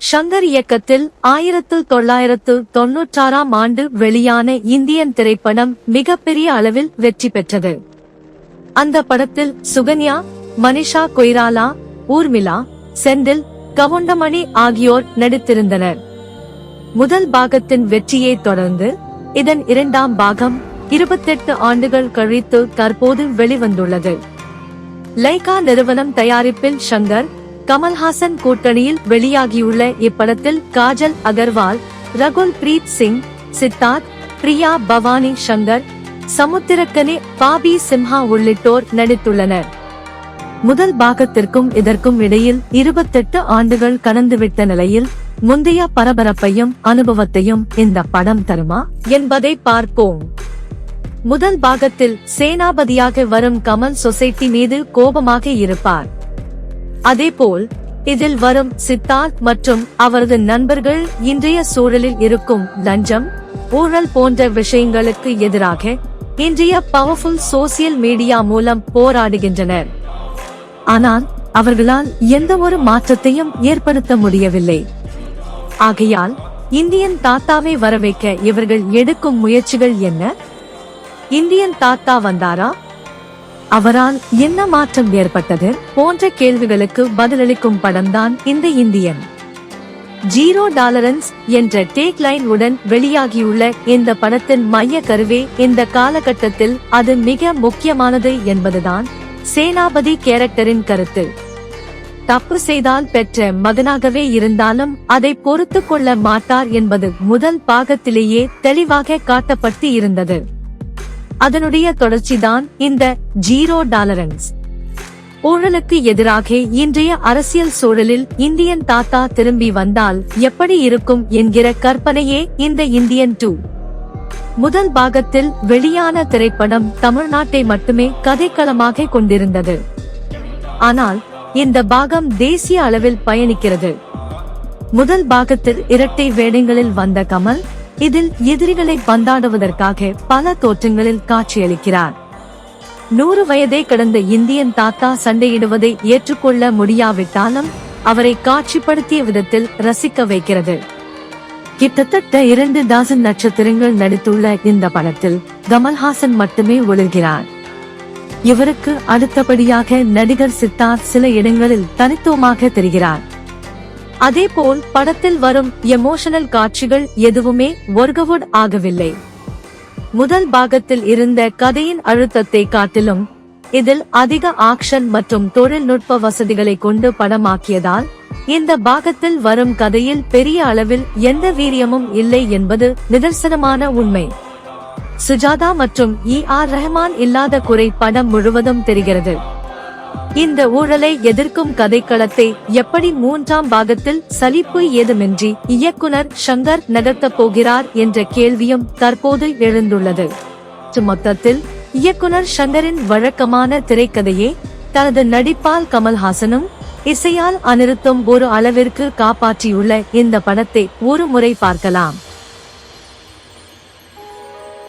ஷங்கர் இயக்கத்தில் ஆயிரத்து தொள்ளாயிரத்து தொன்னூற்றாறாம் ஆண்டு வெளியான இந்தியன் திரைப்படம் மிகப்பெரிய அளவில் வெற்றி பெற்றது. அந்த படத்தில் சுகன்யா மனிஷா கொய்ராலா ஊர்மிளா செந்தில் கவுண்டமணி ஆகியோர் நடித்திருந்தனர். முதல் பாகத்தின் வெற்றியை தொடர்ந்து இதன் இரண்டாம் பாகம் இருபத்தெட்டு ஆண்டுகள் கழித்து தற்போது வெளிவந்துள்ளது. லைகா நிறுவனம் தயாரிப்பில் ஷங்கர் கமல்ஹாசன் கூட்டணியில் வெளியாகியுள்ள இப்படத்தில் காஜல் அகர்வால் ரகுல் பிரீத் சிங் சித்தார்த் பிரியா பவானி ஷங்கர் சமுத்திரக்கனி பாபி சிம்ஹா உள்ளிட்டோர் நடித்துள்ளனர். முதல் பாகத்திற்கும் இதற்கும் இடையில் இருபத்தெட்டு ஆண்டுகள் கடந்துவிட்ட நிலையில் முந்தைய பரபரப்பையும் அனுபவத்தையும் இந்த படம் தருமா என்பதை பார்ப்போம். முதல் பாகத்தில் சேனாபதியாக வரும் கமல் சொசைட்டி மீது கோபமாக இருப்பார். அதேபோல் இதில் வரும் சித்தார்த் மற்றும் அவரது நண்பர்கள் இன்றைய சூழலில் இருக்கும் லஞ்சம் ஊழல் போன்ற விஷயங்களுக்கு எதிராக இன்றைய பவர்ஃபுல் சோசியல் மீடியா மூலம் போராடுகின்றனர். ஆனால் அவர்களால் எந்த ஒரு மாற்றத்தையும் ஏற்படுத்த முடியவில்லை. ஆகையால் இந்தியன் தாத்தாவை வரவைக்க இவர்கள் எடுக்கும் முயற்சிகள் என்ன? இந்தியன் தாத்தா வந்தாரா? அவரால் என்ன மாற்றம் ஏற்பட்டது போன்ற கேள்விகளுக்கு பதிலளிக்கும் படம்தான் இந்த இந்தியன். ஜீரோ டாலரன்ஸ் என்ற டேக் லைன் உடன் வெளியாகியுள்ள இந்த படத்தின் மைய கருவே இந்த காலகட்டத்தில் அது மிக முக்கியமானது என்பதுதான் சேனாபதி கேரக்டரின் கருத்து. தப்பு செய்தால் பெற்ற மகனாகவே இருந்தாலும் அதை பொறுத்து கொள்ள மாட்டார் என்பது முதல் பாகத்திலேயே தெளிவாக காட்டப்பட்டு இருந்தது. அதனுடைய தொடர்ச்சிதான் இந்த ஜீரோ டாலரன்ஸ். ஊழலுக்கு எதிராக இன்றைய அரசியல் சூழலில் இந்தியன் தாத்தா திரும்பி வந்தால் எப்படி இருக்கும் என்கிற கற்பனையே இந்த இந்தியன் டூ. முதல் பாகத்தில் வெளியான திரைப்படம் தமிழ்நாட்டை மட்டுமே கதைக்களமாக கொண்டிருந்தது. ஆனால் இந்த பாகம் தேசிய அளவில் பயணிக்கிறது. முதல் பாகத்தில் இரட்டை வேடங்களில் வந்த கமல் இதில் எதிரிகளை பந்தாடுவதற்காக பல தோற்றங்களில் காட்சியளிக்கிறார். நூறு வயதை கடந்த இந்தியன் தாத்தா சண்டையிடுவதை ஏற்றுக்கொள்ள முடியாவிட்டாலும் அவரை காட்சிப்படுத்திய விதத்தில் ரசிக்க வைக்கிறது. கிட்டத்தட்ட இரண்டு டாசன் நட்சத்திரங்கள் நடித்துள்ள இந்த படத்தில் கமல்ஹாசன் மட்டுமே ஒளிர்கிறார். இவருக்கு அடுத்தபடியாக நடிகர் சித்தார்த் சில இடங்களில் தனித்துவமாக தெரிகிறார். அதேபோல் படத்தில் வரும் எமோஷனல் காட்சிகள் எதுவுமே ஒர்கவுட் ஆகவில்லை. முதல் பாகத்தில் இருந்த கதையின் அழுத்தத்தை காட்டிலும் இதில் அதிக ஆக்ஷன் மற்றும் தொழில்நுட்ப வசதிகளை கொண்டு படமாக்கியதால் இந்த பாகத்தில் வரும் கதையில் பெரிய அளவில் எந்த வீரியமும் இல்லை என்பது நிதர்சனமான உண்மை. சுஜாதா மற்றும் இ ஆர் ரஹ்மான் இல்லாத குறை படம் முழுவதும் தெரிகிறது. இந்த ஊழலை எதிர்க்கும் கதைக்களத்தை எப்படி மூன்றாம் பாகத்தில் சலிப்பு ஏதுமின்றி இயக்குனர் ஷங்கர் நகர்த்தப் போகிறார் என்ற கேள்வியும் தற்போது எழுந்துள்ளது. மொத்தத்தில் இயக்குனர் ஷங்கரின் வழக்கமான திரைக்கதையே தனது நடிப்பால் கமல்ஹாசனும் இசையால் அனிருத்தும் ஒரு அளவிற்கு காப்பாற்றியுள்ள இந்த படத்தை ஒரு முறை பார்க்கலாம்.